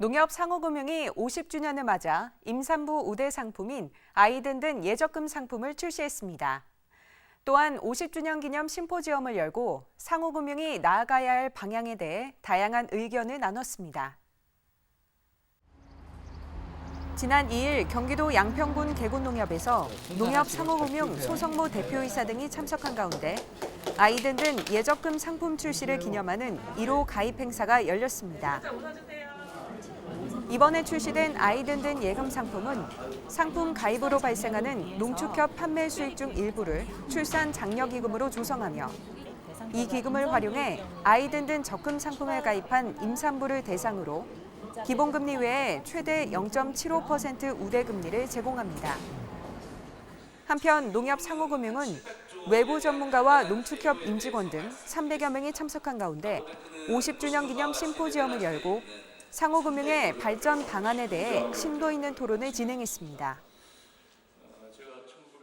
농협 상호금융이 50주년을 맞아 임산부 우대 상품인 아이든든 예적금 상품을 출시했습니다. 또한 50주년 기념 심포지엄을 열고 상호금융이 나아가야 할 방향에 대해 다양한 의견을 나눴습니다. 지난 2일 경기도 양평군 계군농협에서 농협 상호금융 소성모 대표이사 등이 참석한 가운데 아이든든 예적금 상품 출시를 기념하는 1호 가입 행사가 열렸습니다. 이번에 출시된 아이든든 예금 상품은 상품 가입으로 발생하는 농축협 판매 수익 중 일부를 출산 장려 기금으로 조성하며 이 기금을 활용해 아이든든 적금 상품에 가입한 임산부를 대상으로 기본금리 외에 최대 0.75% 우대 금리를 제공합니다. 한편 농협 상호금융은 외부 전문가와 농축협 임직원 등 300여 명이 참석한 가운데 50주년 기념 심포지엄을 열고 상호금융의 발전 방안에 대해 심도 있는 토론을 진행했습니다.